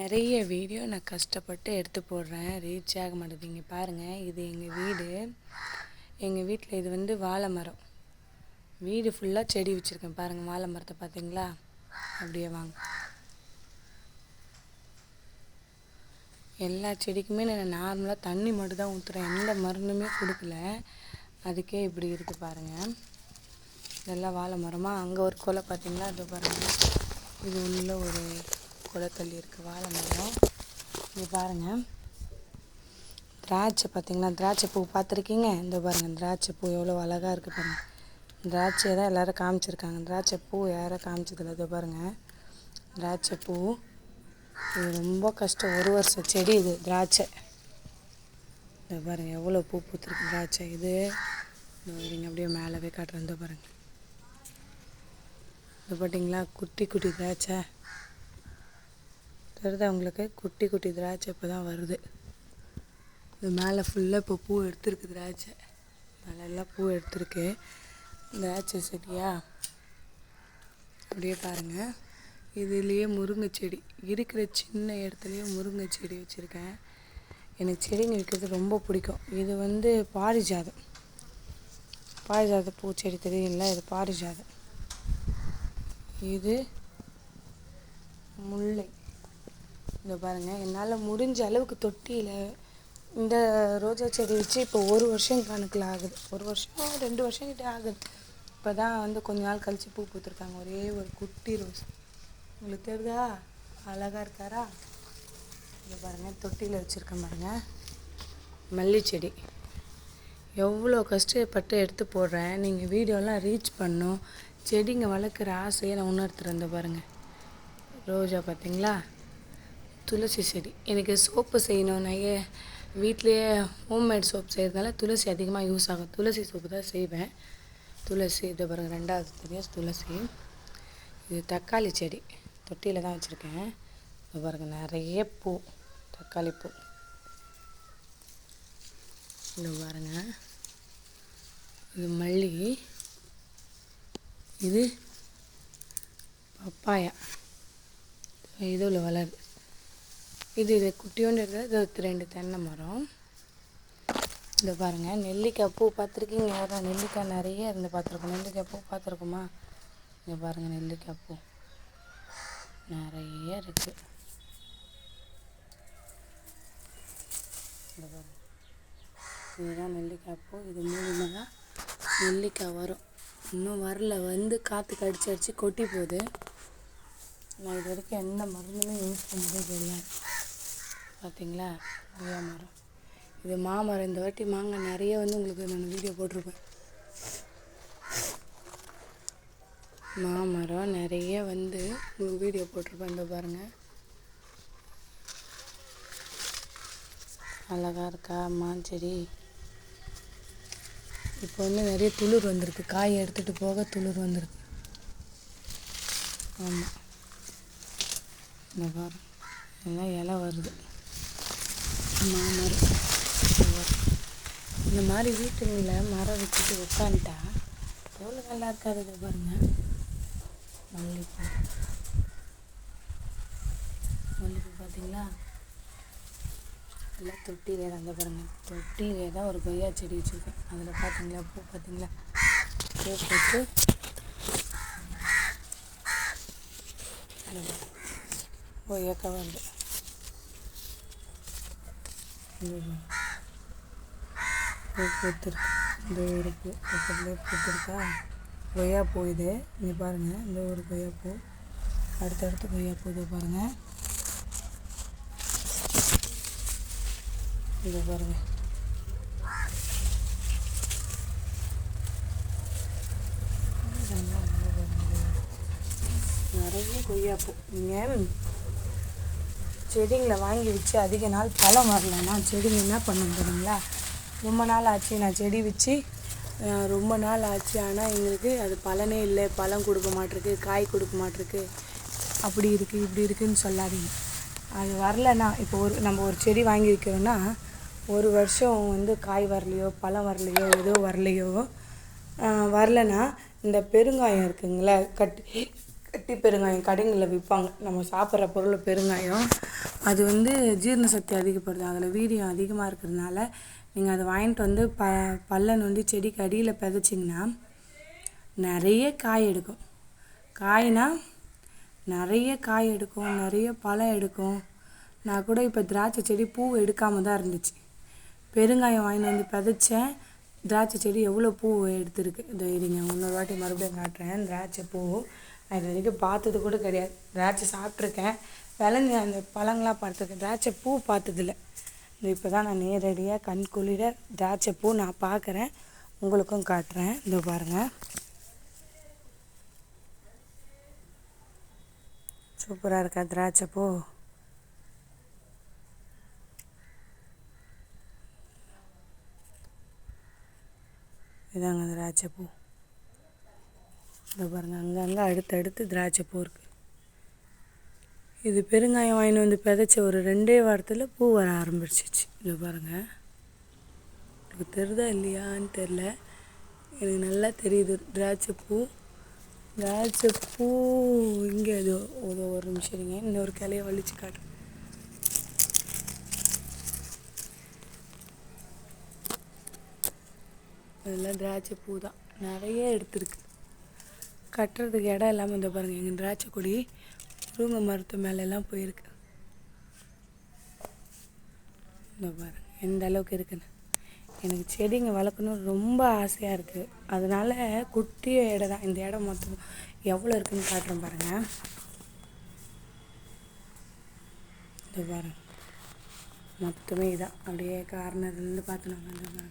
நிறைய வீடியோ நான் கஷ்டப்பட்டு எடுத்து போடுறேன். ரீச் ஆக மாட்டேங்குது பாருங்கள் இது எங்கள் வீடு. எங்கள் வீட்டில் இது வந்து வாழை மரம். வீடு ஃபுல்லாக செடி வச்சுருக்கேன். பாருங்கள் வாழை மரத்தை பார்த்தீங்களா அப்படியே வாங்க. எல்லா செடிக்குமே நான் நார்மலாக தண்ணி மட்டும் தான் ஊற்றுறேன் எந்த மருந்துமே கொடுக்கல. அதுக்கே இப்படி இருக்குது பாருங்கள் இதெல்லாம் வாழை மரமாக அங்கே ஒரு கொலை பார்த்தீங்களா அது பாருங்கள் இது உள்ள ஒரு குளத்தள்ளி இருக்குது வாழை மரம். இது பாருங்கள் திராட்சை பார்த்தீங்கன்னா திராட்சை பூ பார்த்துருக்கீங்க இந்த பாருங்கள் திராட்சை பூ எவ்வளோ அழகாக இருக்குது பாருங்கள் திராட்சையை தான் எல்லோரும் காமிச்சிருக்காங்க. திராட்சை பூ யாரும் காமிச்சதில்ல. இதோ பாருங்கள் திராட்சை பூ. இது ரொம்ப கஷ்டம். ஒரு வருஷம் செடி இது திராட்சை. இந்த பாருங்கள் எவ்வளோ பூ பூத்துருக்கு திராட்சை. இது இந்த அப்படியே மேலவே காட்டுறேன். இந்த பாருங்கள் இது பார்த்தீங்களா குட்டி குட்டி திராட்சை. இருக்கிறது. அவங்களுக்கு குட்டி குட்டி திராட்சை இப்போ தான் வருது. இது மேலே ஃபுல்லாக இப்போ பூ எடுத்துருக்கு திராட்சை. மேலெல்லாம் பூ எடுத்துருக்கு. திராட்சை செடியா? அப்படியே பாருங்கள் இதுலேயே முருங்கை செடி. இருக்கிற சின்ன இடத்துலையே முருங்கை செடி வச்சுருக்கேன். எனக்கு செடிங்க வைக்கிறது ரொம்ப பிடிக்கும். இது வந்து பாரிஜாதம். பாரிஜாத பூச்செடி தெரியுங்களா இது பாரிஜாதம். இது முல்லை. இந்த பாருங்கள் என்னால் முடிஞ்ச அளவுக்கு தொட்டியில் இந்த ரோஜா செடி வச்சு இப்போ ஒரு வருஷம் கணக்கில் ஆகுது. ஒரு வருஷம் ரெண்டு வருஷம் கிட்டே ஆகுது. இப்போ தான் வந்து கொஞ்ச நாள் கழித்து பூ பூத்துருக்காங்க. ஒரே ஒரு குட்டி ரோஸ். உங்களுக்கு தெரியுதா அழகாக இருக்காரா? இங்கே பாருங்கள் தொட்டியில் வச்சுருக்கேன் பாருங்கள் மல்லி செடி எவ்வளோ கஷ்டப்பட்டு எடுத்து போடுறேன். நீங்கள் வீடியோலாம் ரீச் பண்ணும். செடிங்க வளர்க்குற ஆசையை நான் உணர்த்துறேன் இந்த பாருங்கள் ரோஜா பார்த்தீங்களா துளசி செடி. எனக்கு சோப்பு செய்யணும் ஏ வீட்லேயே ஹோம்மேட் சோப் செய்கிறதுனால துளசி அதிகமாக யூஸ் ஆகும் துளசி சோப்பு தான் செய்வேன். துளசி இதை பாருங்கள் ரெண்டாவது தெரியும் துளசி. இது தக்காளி செடி. தொட்டியில் தான் வச்சுருக்கேன். இது பாருங்கள் நிறைய பூ தக்காளி பூ. இது பாருங்கள் இது மல்லி. இது பப்பாயா. இதில் வளருது இது இது குட்டியோண்டு இருக்கிறது இது ரெண்டு தென்னை மரம். இதை பாருங்கள் நெல்லிக்காய் பூ பார்த்துருக்கீங்க. யாரும் நெல்லிக்காய் நிறைய இருந்து பார்த்துருக்கோம். நெல்லிக்காய் பூ பார்த்துருக்கோமா? இங்கே பாருங்கள் நெல்லிக்காய் பூ. நிறைய இருக்குது இதுதான் நெல்லிக்காய் பூ. இது மூலியமாக தான் நெல்லிக்காய் வரும். இன்னும் வரல. வந்து காற்று கடிச்சு அடித்து கொட்டி போகுது. நான் இது வரைக்கும் எந்த மருந்துமே யூஸ் பண்ணதே தெரியாது பார்த்தீங்களா? கொய்யா மரம். இது மாமரம் இந்த வாட்டி மாங்காய் நிறைய வந்து உங்களுக்கு நான் வீடியோ போட்டிருப்பேன். மாமரம் நிறைய வந்து உங்களுக்கு வீடியோ போட்டிருப்பேன். இந்த பாருங்கள் அழகா இருக்கா? மாஞ்செடி இப்போ வந்து நிறைய துளிர் வந்திருக்கு. காய் எடுத்துகிட்டு போக துளிர் வந்திருக்கு. ஆமாம் இந்த பாருங்க. எல்லாம் இலை வருது. மாமரம். இந்த மாதிரி வீட்டுங்களில் மரம் வச்சுட்டு உட்காந்துட்டா எவ்வளோ நல்லா இருக்காது இதை பாருங்க. மல்லிப்பூ. மல்லிப்பூ பார்த்தீங்களா? எல்லாம் தொட்டிலே தான் அந்த பாருங்கள் தொட்டிலே தான் ஒரு கொய்யா செடி வச்சுருக்கேன். அதில் பார்த்தீங்களா? பூ பார்த்தீங்களா? பூ போட்டு கொய்யாக்காய் வந்து பூ பூத்துருக்கு இந்த ஒரு பூ பக்கத்துலேயே பூத்துருக்கா கொய்யா பூ இது இங்கே பாருங்கள் இந்த ஒரு கொய்யா பூ அடுத்தடுத்து கொய்யா பூ இதை பாருங்கள் இதை பாருங்கள் நிறைய கொய்யாப்பூ நீங்கள் செடிங்களை வாங்கி வச்சு அதிக நாள் பழம் வரலன்னா செடிங்க என்ன பண்ணும் தெரியுங்களா? ரொம்ப நாள் ஆச்சு நான் செடி வச்சு ரொம்ப நாள் ஆச்சு. ஆனால் எங்களுக்கு அது பலனே இல்லை. பழம் கொடுக்க மாட்டிருக்கு காய் கொடுக்க மாட்டிருக்கு. அப்படி இருக்குது இப்படி இருக்குன்னு சொல்லாதீங்க. அது வரலன்னா இப்போ ஒரு நம்ம ஒரு செடி வாங்கி வைக்கிறோன்னா ஒரு வருஷம் வந்து காய் வரலையோ பழம் வரலையோ ஏதோ வரலையோ வரலன்னா இந்த பெருங்காயம் இருக்குங்களே கட்டி கட்டி பெருங்காயம் கடைங்களில் விற்பாங்க நம்ம சாப்பிட்ற பொருள் பெருங்காயம். அது வந்து ஜீரண சக்தி அதிகப்படுது அதில் வீரியம் அதிகமாக இருக்கிறதுனால நீங்கள் அதை வாங்கிட்டு வந்து ப பல்ல நோண்டி செடிக்கு அடியில் விதைச்சிங்கன்னா நிறைய காய் எடுக்கும். காய்னா நிறைய காய் எடுக்கும். நிறைய பழம் எடுக்கும். நான் கூட இப்போ திராட்சை செடி பூ எடுக்காமல் தான் இருந்துச்சு. பெருங்காயம் வாங்கிட்டு வந்து விதைச்சேன் திராட்சை செடி எவ்வளோ பூ எடுத்திருக்கு? இந்த இருங்க இன்னொரு வாட்டி மறுபடியும் காட்டுறேன். திராட்சை பூ. நான் இது வரைக்கும் பார்த்தது கூட கிடையாது. திராட்சை சாப்பிட்ருக்கேன் விளைஞ்ச அந்த பழங்களாம் பார்த்துருக்கேன். திராட்சை பூ பார்த்ததில்ல. இந்த இப்போ தான் நான் நேரடியாக கண் குளிர திராட்சை பூ நான் பார்க்குறேன். உங்களுக்கும் காட்டுறேன். இந்த பாருங்கள் சூப்பராக இருக்கா திராட்சை பூ? இதாங்க திராட்சை பூ. இந்த பாருங்கள் அங்கங்கே அடுத்தடுத்து திராட்சை பூ இருக்குது இது பெருங்காயம் வாங்கின்னு வந்து விதைச்ச ஒரு ரெண்டே வாரத்தில் பூ வர ஆரம்பிச்சிச்சு. இது பாருங்கள் எனக்கு தெரியுதா இல்லையான்னு தெரில எனக்கு நல்லா தெரியுது. திராட்சை பூ. திராட்சை பூ இங்கே ஏதோ ஏதோ ஒரு நிமிஷம் இருங்க. இன்னொரு கிளைய வலிச்சு காட்டுறேன். இதெல்லாம் திராட்சை பூ தான். நிறைய எடுத்துருக்கு. கட்டுறதுக்கு இடம் இல்லாமல் இந்த பாருங்கள் எங்கள் திராட்சை கொடி முருங்கை மரத்து மேலெல்லாம் போயிருக்கு. இந்த பாருங்க எந்த அளவுக்கு இருக்குன்னு. எனக்கு செடிங்க வளர்க்கணும் ரொம்ப ஆசையாக இருக்குது அதனால குட்டிய இடம் தான் இந்த இடம் மொத்தம் எவ்வளோ இருக்குன்னு காட்டுறேன் பாருங்கள் இந்த பாருங்க மொத்தமே இதான். அப்படியே கார்னர்லேருந்து பார்த்து நம்ம இந்த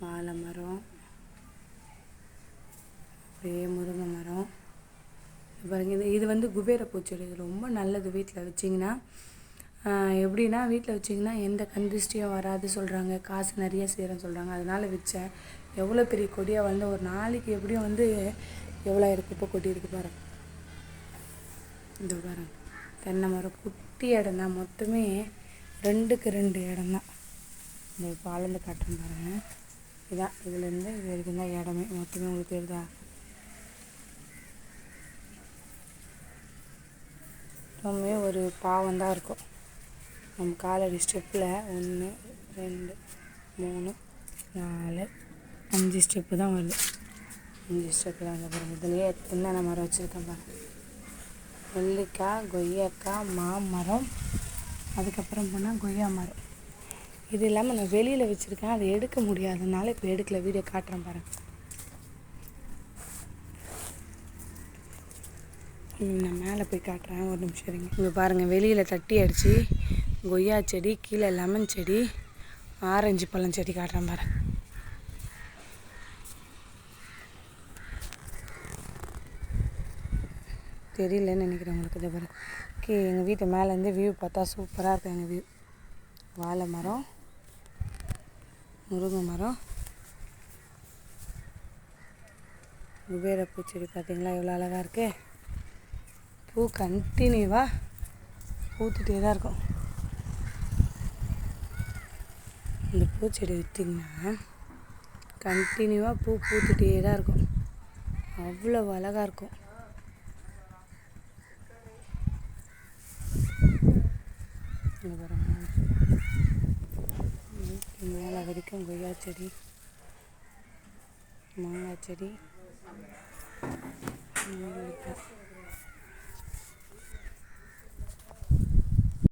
வாழை மரம் அப்படியே முருங்கை மரம். பாருங்கள் இது இது வந்து குபேர பூச்செடி. இது ரொம்ப நல்லது வீட்டில் வச்சிங்கன்னா. எப்படின்னா வீட்டில் வச்சிங்கன்னா எந்த கந்திஷ்டியும் வராது சொல்கிறாங்க காசு நிறைய செய்கிறேன்னு சொல்கிறாங்க அதனால் வச்சேன். எவ்வளோ பெரிய கொடியாக வந்து ஒரு நாளைக்கு எப்படியும் வந்து எவ்வளோ இருக்குது இப்போ கொடி இருக்குது பாருங்க. இந்த பாருங்க. தென்னை மரம் குட்டி இடம் தான். மொத்தமே ரெண்டுக்கு ரெண்டு இடம் தான். இந்த இப்போ அளந்து காட்டுறேன் பாருங்கள் இதான் இதுலேருந்து இது வரைக்கும் தான் இடமே. மொத்தமே உங்களுக்கு தெரியுதா? எப்பவுமே ஒரு பாவம் தான் இருக்கும். நம்ம காலடி ஸ்டெப்பில் ஒன்று ரெண்டு மூணு நாலு அஞ்சு ஸ்டெப்பு தான் வருது. அஞ்சு ஸ்டெப்பு தான் வந்து பாருங்க இதுலேயே என்னென்ன மரம் வச்சுருக்கேன் பாருங்க நெல்லிக்காய் கொய்யாக்காய் மாமரம் அதுக்கப்புறம் போனால் கொய்யா மரம். இது இல்லாமல் நான் வெளியில் வச்சுருக்கேன் அதை எடுக்க முடியாதனால இப்போ எடுக்கல வீடியோ காட்டுறேன் பாருங்கள் நான் மேலே போய் காட்டுறேன். ஒரு நிமிஷம் இருங்க. இங்கே பாருங்கள் வெளியில் தட்டி அடித்து கொய்யா செடி கீழே லெமன் செடி ஆரஞ்சு பழம் செடி காட்டுறேன் பாருங்கள் தெரியலன்னு நினைக்கிறேன் உங்களுக்கு இதை பாருங்க. கீ எங்கள் வீட்டு மேலேருந்து வியூ பார்த்தா சூப்பராக இருக்கும் எங்கள் வியூ வாழை மரம் முருங்கை மரம் குபேர பூச்செடி பார்த்தீங்களா? எவ்வளோ அழகாக இருக்குது பூ கண்டினியூவாக பூத்துட்டே தான் இருக்கும். இந்த பூச்செடி விற்றிங்கன்னா கண்டினியூவாக பூ பூத்துட்டே தான் இருக்கும். அவ்வளோ அழகாக இருக்கும். மேலே வரைக்கும் கொய்யா செடி மாங்காய் செடி